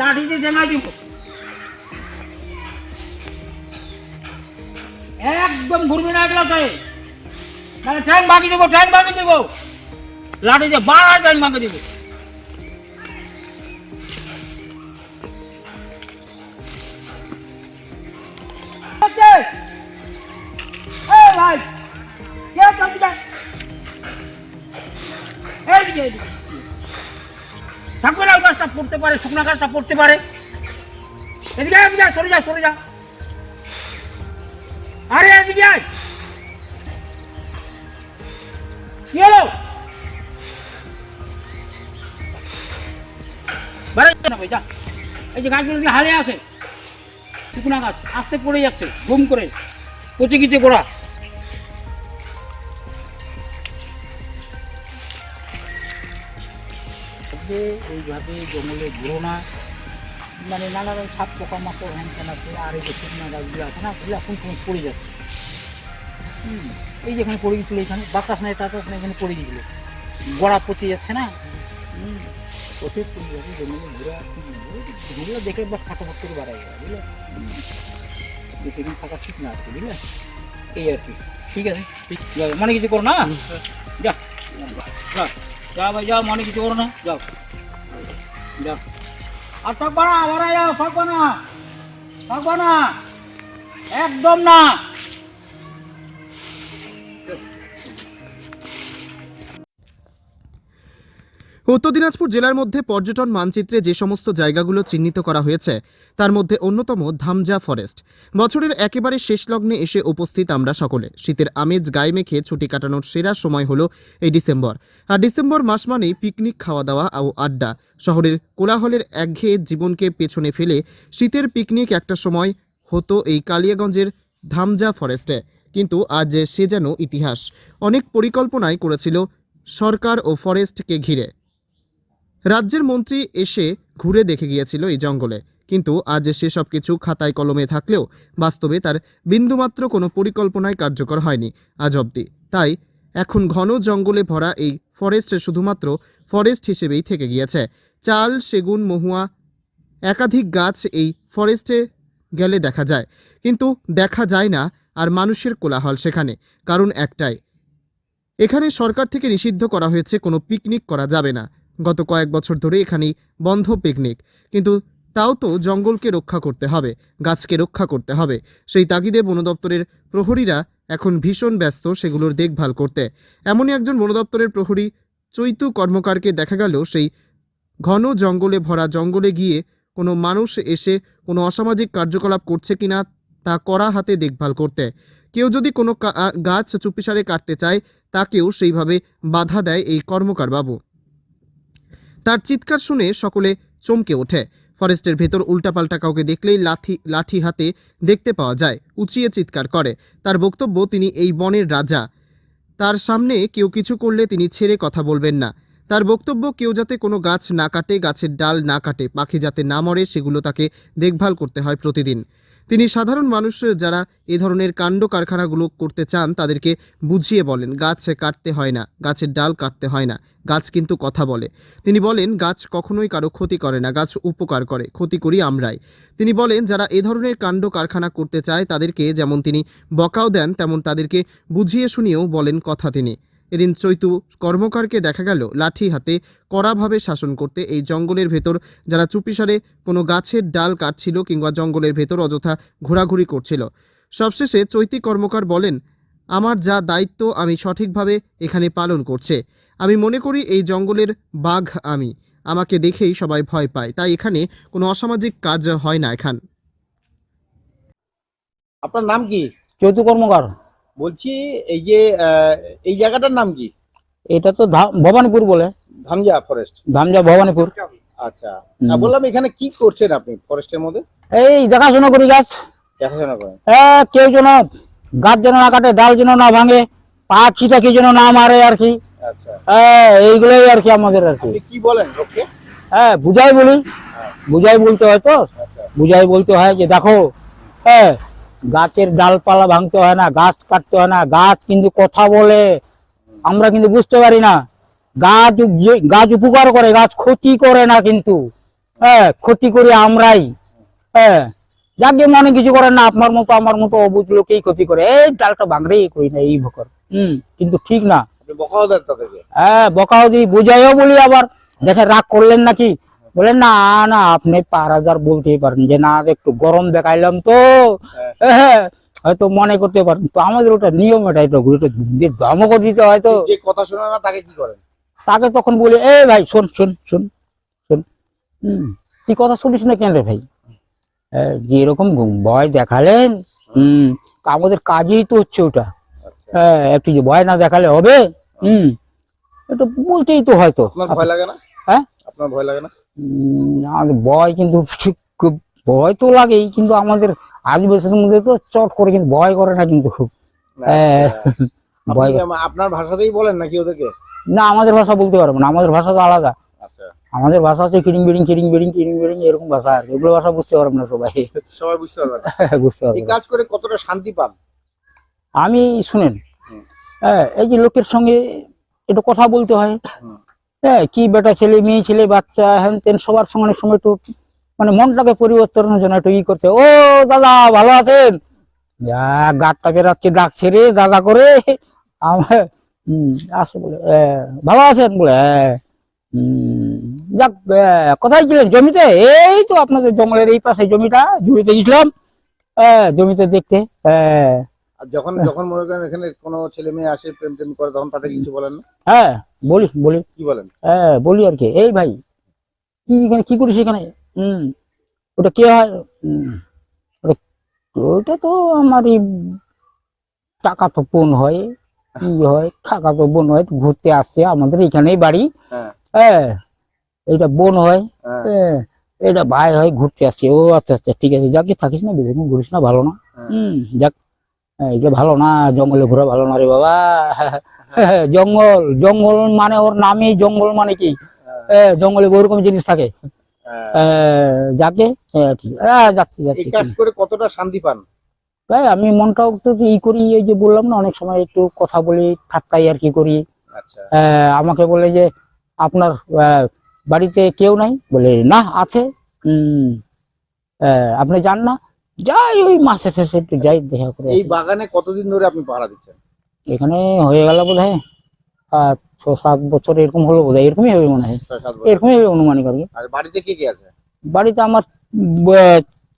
লাঠি দিয়ে জানাই দিব একদম ঘুরবি না এগুলো তুই মানে ট্যাঙ্ক ভাঙি দেবো ট্যাঙ্ক ভাঙি দেবো লাঠি দিয়ে বাড়া ট্যাঙ্ক ভাঙি দেবো ভাই কে কাজটা এই দিকে গাছটা পড়তে পারে, শুকনা গাছটা পড়তে পারে। এদিকে এদিকে সরে যা সরে যা। আরে, এদিকে আয়। কি হলো? এই যে গাছগুলো হালে আছে। শুকনা গাছ, আস্তে পড়ে যাচ্ছে ঘুম করে পচে গিয়েছে গোড়া। যে এইভাবে জঙ্গলে ঘুরো না। মানে নানা রকম সাপ পোকা মাকড় হ্যান ত্যান আছে আর এই যে শুকনা গাছগুলো আছে না ওগুলো এখন সময় পড়ে যাচ্ছে। হুম, এই যেখানে পড়ে গেছিল এখানে বাতাস নাই টাতাস নাই এখানে পড়ে গেছিল গড়া পচে যাচ্ছে না? হুম, পচে পড়ে যাচ্ছে জঙ্গলে ঘুরে ঘুরলে দেখে বাস ফাটা ফাট করে বাড়াই গেল বুঝলে? বেশি দিন থাকা ঠিক না কি বুঝলে? এই আর কি। ঠিক আছে ঠিক মনে কিছু করো না? যা যা। যা ভাই, যাও মনে কিছু করো না। যাও। যাও। আর থাকবা না আবার যাও থাকবা না। থাকবা না। একদম না। উত্তর দিনাজপুর জেলার মধ্যে পর্যটন মানচিত্রে যে সমস্ত জায়গাগুলো চিহ্নিত করা হয়েছে, তার মধ্যে অন্যতম ধামজা ফরেস্ট। বছরের একেবারে শেষ লগ্নে এসে উপস্থিত আমরা সকলে। শীতের আমেজ গায়ে মেখে ছুটি কাটানোর সেরা সময় হলো এই ডিসেম্বর। আর ডিসেম্বর মাস মানেই পিকনিক খাওয়া দাওয়া ও আড্ডা। শহরের কোলাহলের একঘেয়ে জীবনকে পেছনে ফেলে শীতের পিকনিক একটা সময় হতো এই কালিয়াগঞ্জের ধামজা ফরেস্টে। কিন্তু আজ সে যেন ইতিহাস। অনেক পরিকল্পনাই করেছিল সরকার ও ফরেস্টকে ঘিরে। রাজ্যের মন্ত্রী এসে ঘুরে দেখে গিয়েছিল এই জঙ্গলে। কিন্তু আজ সেসব কিছু খাতায় কলমে থাকলেও বাস্তবে তার বিন্দুমাত্র কোনো পরিকল্পনায় কার্যকর হয়নি আজ অবধি। তাই এখন ঘন জঙ্গলে ভরা এই ফরেস্ট শুধুমাত্র ফরেস্ট হিসেবেই থেকে গিয়েছে। চাল, সেগুন, মহুয়া, একাধিক গাছ এই ফরেস্টে গেলে দেখা যায়। কিন্তু দেখা যায় না আর মানুষের কোলাহল সেখানে। কারণ একটাই, এখানে সরকার থেকে নিষিদ্ধ করা হয়েছে, কোনো পিকনিক করা যাবে না। গত কয়েক বছর ধরে এখানেই বন্ধ পিকনিক কিন্তু তাও তো জঙ্গলকে রক্ষা করতে হবে, গাছকে রক্ষা করতে হবে। সেই তাগিদে বন দপ্তরের প্রহরীরা এখন ভীষণ ব্যস্ত সেগুলোর দেখভাল করতে। এমনই একজন বন দপ্তরের প্রহরী চৈতু কর্মকারকে দেখা গেল, সেই ঘন জঙ্গলে ভরা জঙ্গলে গিয়ে কোনো মানুষ এসে কোনো অসামাজিক কার্যকলাপ করছে কিনা তা কড়া হাতে দেখভাল করতে। কেউ যদি কোনো গাছ চুপিসারে কাটতে চায়, তাকেও সেইভাবে বাধা দেয় এই কর্মকার বাবু তার চিৎকার শুনে সকলে চমকে ওঠে। ফরেস্টের ভেতর উল্টাপাল্টা কাউকে দেখলেই লাঠি লাঠি হাতে দেখতে পাওয়া যায়, উঁচিয়ে চিৎকার করে। তার বক্তব্য, তিনি এই বনের রাজা। তার সামনে কেউ কিছু করলে তিনি ছেড়ে কথা বলবেন না। তার বক্তব্য, কেউ যাতে কোনো গাছ না কাটে, গাছের ডাল না কাটে, পাখি যাতে না মরে, সেগুলো তাকে দেখভাল করতে হয় প্রতিদিন। তিনি সাধারণ মানুষ যারা এ ধরনের কাণ্ড কারখানাগুলো করতে চান, তাদেরকে বুঝিয়ে বলেন, গাছ কাটতে হয় না, গাছের ডাল কাটতে হয় না, গাছ কিন্তু কথা বলে। তিনি বলেন, গাছ কখনোই কারও ক্ষতি করে না, গাছ উপকার করে, ক্ষতি করি আমরাই। তিনি বলেন, যারা এ ধরনের কাণ্ড কারখানা করতে চায়, তাদেরকে যেমন তিনি বকাও দেন, তেমন তাদেরকে বুঝিয়ে শুনিয়েও বলেন কথা তিনি। এদিন চৈতু কর্মকারকে দেখা গেল লাঠি হাতে কড়াভাবে শাসন করতে। এই জঙ্গলের ভেতর যারা চুপিসারে কোনো গাছের ডাল কাটছিল কিংবা জঙ্গলের ভেতর অযথা ঘোরাঘুরি করছিল। সবশেষে চৈতি কর্মকার বলেন, আমার যা দায়িত্ব আমি সঠিকভাবে এখানে পালন করছে। আমি মনে করি এই জঙ্গলের বাঘ আমি। আমাকে দেখেই সবাই ভয় পায়। তাই এখানে কোনো অসামাজিক কাজ হয় না এখান। আপনার নাম কি? চৈতু কর্মকার। বলছি এই যে এই জায়গাটার নাম কি? এটা তো ভবানীপুর বলে। ধামজা ফরেস্ট ধামজা ভবানীপুর। আচ্ছা। না বললাম এখানে কি করছেন আপনি ফরেস্টের মধ্যে? এই দেখাশোনা করি গাছ দেখাশোনা করেন। এ, কেউ যেন গাছ যেন না কাটে ডাল যেন না ভাঙে পাখিটা কি যেন না মারে আর কি। আচ্ছা। হ্যাঁ এইগুলোই আর কি আমাদের আর কি। কি বলেন লোককে হ্যাঁ বুঝাই বলি। বুঝাই বলতে হয় তো? আচ্ছা। বুঝাই বলতে হয় যে দেখো হ্যাঁ গাছের ডালপালা ভাঙতে হয় না গাছ কাটতে হয় না গাছ কিন্তু কথা বলে। আমরা কিন্তু বুঝতে পারি না। গাছ যে- গাছ উপকার করে গাছ ক্ষতি করে না কিন্তু। হ্যাঁ ক্ষতি করি আমরাই। হ্যাঁ যাকে মনে কিছু করেন না আপনার মতো আমার মতো অবুঝ লোকেই ক্ষতি করে। এই ডালটা ভাঙড়েই করি না এই ভকর। হম কিন্তু ঠিক না। হ্যাঁ বকাও দিই বুঝাইও বলি আবার। দেখে রাগ করলেন নাকি? বলেন না না আপনি পার হাজার বলতেই পারেন যে না একটু গরম দেখাইলাম তো। হ্যাঁ। হয়তো মনে করতে পারেন। তো আমাদের ওটা নিয়ম এটা এটা ধমকও দিতে হয়তো যে কথা শোনে না তাকে কি করেন? তাকে তখন বলি এ ভাই শোন শোন শোন শোন হম তুই কথা শুনিস না কেন রে ভাই? হ্যাঁ, এরকম ভয় দেখালেন? হম আমাদের কাজেই তো হচ্ছে ওটা। আচ্ছা। হ্যাঁ একটু যে ভয় না দেখালে হবে। হুম এটা বলতেই তো হয়তো ভয় লাগে না? হ্যাঁ? আপনার ভয় লাগে না? আমাদের ভয় কিন্তু ঠিক খুব ভয় তো লাগেই কিন্তু আমাদের আদিবাসীর মধ্যে তো চট করে কিন্তু ভয় করে না কিন্তু খুব। হ্যাঁ, ভয় আপনার ভাষাতেই বলেন নাকি ওদেরকে? না আমাদের ভাষা বলতে পারব না আমাদের ভাষা তো আলাদা। আচ্ছা। আমাদের ভাষা হচ্ছে কিরিং বিড়িং কিরিং বিড়িং কিরিং বিড়িং এরকম ভাষা আর এগুলো ভাষা বুঝতে পারব না সবাই। সবাই বুঝতে পারবেন বুঝতে পারব কাজ করে কতটা শান্তি পান? আমি শুনেন হ্যাঁ এই যে লোকের সঙ্গে একটু কথা বলতে হয়। হ্যাঁ কি বেটা ছেলে মেয়ে ছেলে বাচ্চা হ্যান তেন সবার সঙ্গে সময় একটু মানে মনটাকে পরিবর্তনের জন্য একটু ই করতে ও দাদা ভালো আছেন? যা গাটটা বেরাচ্ছে ডাকছে রে দাদা করে। আমার আসে বলে "হ্যাঁ, ভালো আছেন বলে যাক কোথায় ছিলেন জমিতে? এই তো আপনাদের জঙ্গলের এই পাশে জমিটা জমিতে গেছিলাম। জমিতে দেখতে হ্যাঁ আর যখন যখন মনে করেন এখানে কোনো ছেলে মেয়ে আসে প্রেম টেম করে তখন তাদের কিছু বলেন না? হ্যাঁ বলি বলি। কি বলেন? হ্যাঁ বলি আর কি। এই ভাই কি এখানে কি করিস এখানে? হুম ওটা কে হয়? ওটা ওটা তো আমার টাকা তো বোন হয় কি হয়? টাকা তো বোন হয় ঘুরতে আসছে আমাদের এখানেই বাড়ি। হ্যাঁ। হ্যাঁ এটা বোন হয়। হ্যাঁ। হ্যাঁ এটা ভাই হয় ঘুরতে আসছে ও আচ্ছা আচ্ছা ঠিক আছে যাকে থাকিস না বেশি ঘুরিস না ভালো না। হ্যাঁ। হুম যাক। হ্যাঁ, এগুলো ভালো না জঙ্গলে ঘোরা ভালো না রে বাবা। জঙ্গল জঙ্গল মানে ওর নামই জঙ্গল মানে কি? হ্যাঁ, জঙ্গলে ওরকম জিনিস থাকে। হ্যাঁ। হ্যাঁ, যাকে হ্যাঁ, হ্যাঁ যাচ্ছি যাচ্ছি কাজ করে কতটা শান্তি পান? তাই আমি একটু ই করি এই যে বললাম না অনেক সময় একটু কথা বলি ঠাট্টাই আর কি করি। আচ্ছা। আমাকে বলে যে আপনার বাড়িতে কেউ নাই? বলে না আছে। হম আপনি যান না। যাই ওই মাসে শেষে একটু যাই দেখা করে এই আসি। বাগানে কতদিন ধরে আপনি পাহারা দিচ্ছেন? এখানে হয়ে গেল বোধ হয় আহ, ছ সাত বছর এরকম হলো বোধ হয় এরকমই হবে মনে হয়। ছয় সাত বছর। এরকমই হবে অনুমানিক আর কি আর বাড়িতে কে কে আছে? বাড়িতে আমার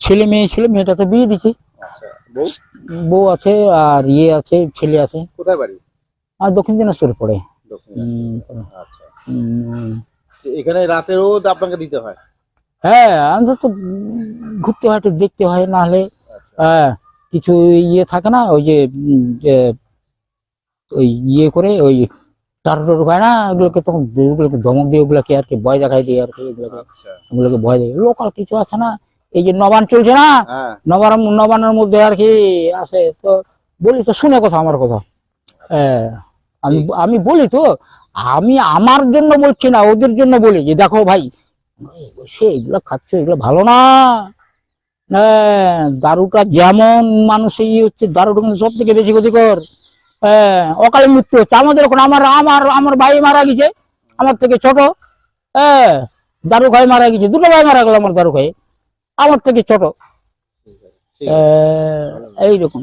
ছেলে মেয়ে ছিল মেয়েটা তো বিয়ে দিচ্ছি আচ্ছা বউ? বউ আছে আর ইয়ে আছে ছেলে আছে। কোথায় বাড়ি? আর দক্ষিণ দিনাজপুরে পড়ে। দক্ষিণ উম, আচ্ছা। উম, এখানে রাতের রোদ আপনাকে দিতে হয়? হ্যাঁ আমাদের তো ঘুরতে হয় একটু দেখতে হয় না হলে হ্যাঁ কিছু ইয়ে থাকে না ওই যে ওই ইয়ে করে ওই টারটোর হয় না ওগুলোকে তখন ওগুলোকে ধমক দিয়ে ওগুলোকে আর কি ভয় দেখাই দিয়ে আর কি এগুলোকে আচ্ছা। ওগুলোকে ভয় দেয়। লোকাল কিছু আছে না এই যে নবান চলছে না হ্যাঁ। নবান নবানের মধ্যে আর কি আছে তো বলি তো শুনে কথা আমার কথা। হ্যাঁ আমি আমি বলি তো আমি আমার জন্য বলছি না ওদের জন্য বলি যে দেখো ভাই সে এগুলো খাচ্ছ এগুলো ভালো না। হ্যাঁ দারুটা যেমন মানুষ এই হচ্ছে দারুটা কিন্তু সব থেকে বেশি ক্ষতিকর। হ্যাঁ অকালে মৃত্যু হচ্ছে। আমাদের এখন আমার আমার আমার ভাই মারা গেছে আমার থেকে ছোট। হ্যাঁ দারু খাই মারা গেছে দুটো ভাই মারা গেল আমার দারু খাই আমার থেকে ছোট। আহ, এইরকম।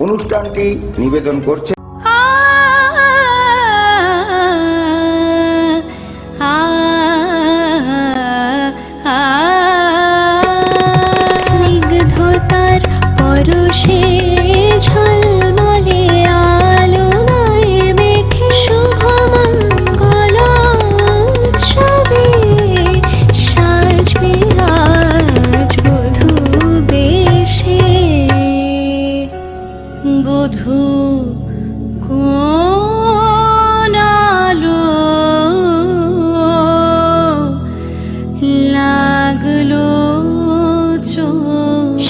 অনুষ্ঠানটি নিবেদন করছে। স্নিগ্ধতার পরশে ঝলমলে